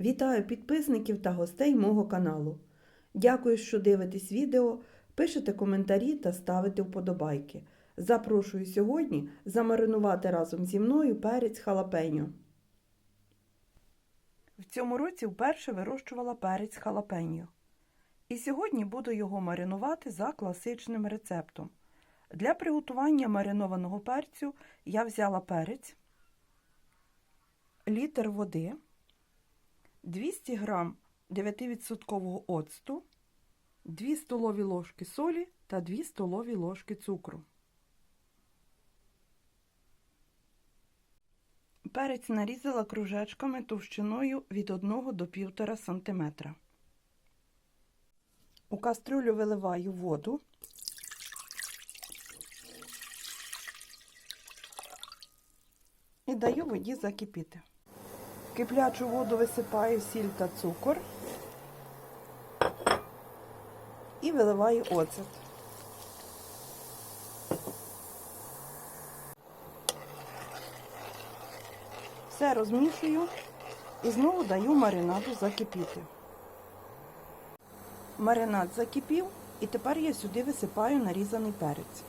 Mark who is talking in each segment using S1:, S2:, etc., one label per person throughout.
S1: Вітаю підписників та гостей мого каналу. Дякую, що дивитесь відео, пишете коментарі та ставите вподобайки. Запрошую сьогодні замаринувати разом зі мною перець халапеньо. В цьому році вперше вирощувала перець халапеньо. І сьогодні буду його маринувати за класичним рецептом. Для приготування маринованого перцю я взяла перець, літр води, 200 г 9% оцту, 2 столові ложки солі та 2 столові ложки цукру. Перець нарізала кружечками товщиною від 1 до 1,5 см. У кастрюлю виливаю воду. І даю воді закипіти. Киплячу воду висипаю сіль та цукор і виливаю оцет. Все розмішую і знову даю маринаду закипіти. Маринад закипів, і тепер я сюди висипаю нарізаний перець.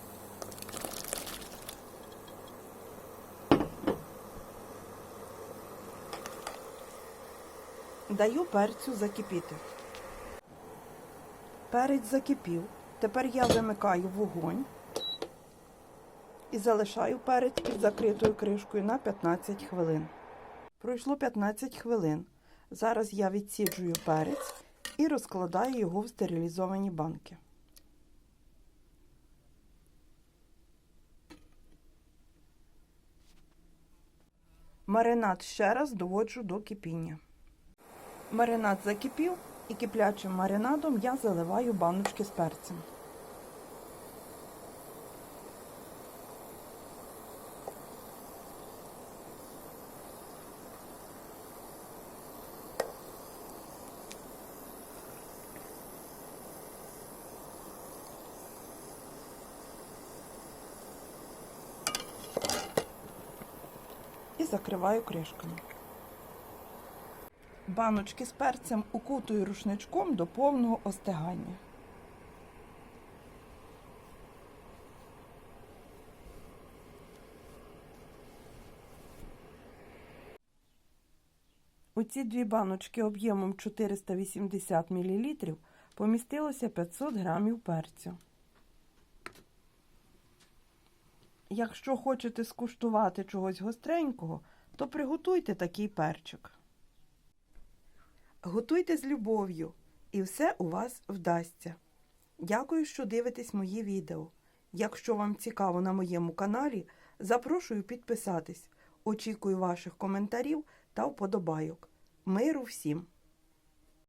S1: Даю перцю закипіти. Перець закипів. Тепер я вимикаю вогонь і залишаю перець під закритою кришкою на 15 хвилин. Пройшло 15 хвилин. Зараз я відсіджую перець і розкладаю його в стерилізовані банки. Маринад ще раз доводжу до кипіння. Маринад закипів і киплячим маринадом я заливаю баночки з перцем. І закриваю кришками. Баночки з перцем укутую рушничком до повного остигання. У ці дві баночки об'ємом 480 мл помістилося 500 грамів перцю. Якщо хочете скуштувати чогось гостренького, то приготуйте такий перчик. Готуйте з любов'ю, і все у вас вдасться. Дякую, що дивитесь мої відео. Якщо вам цікаво на моєму каналі, запрошую підписатись. Очікую ваших коментарів та вподобайок. Миру всім!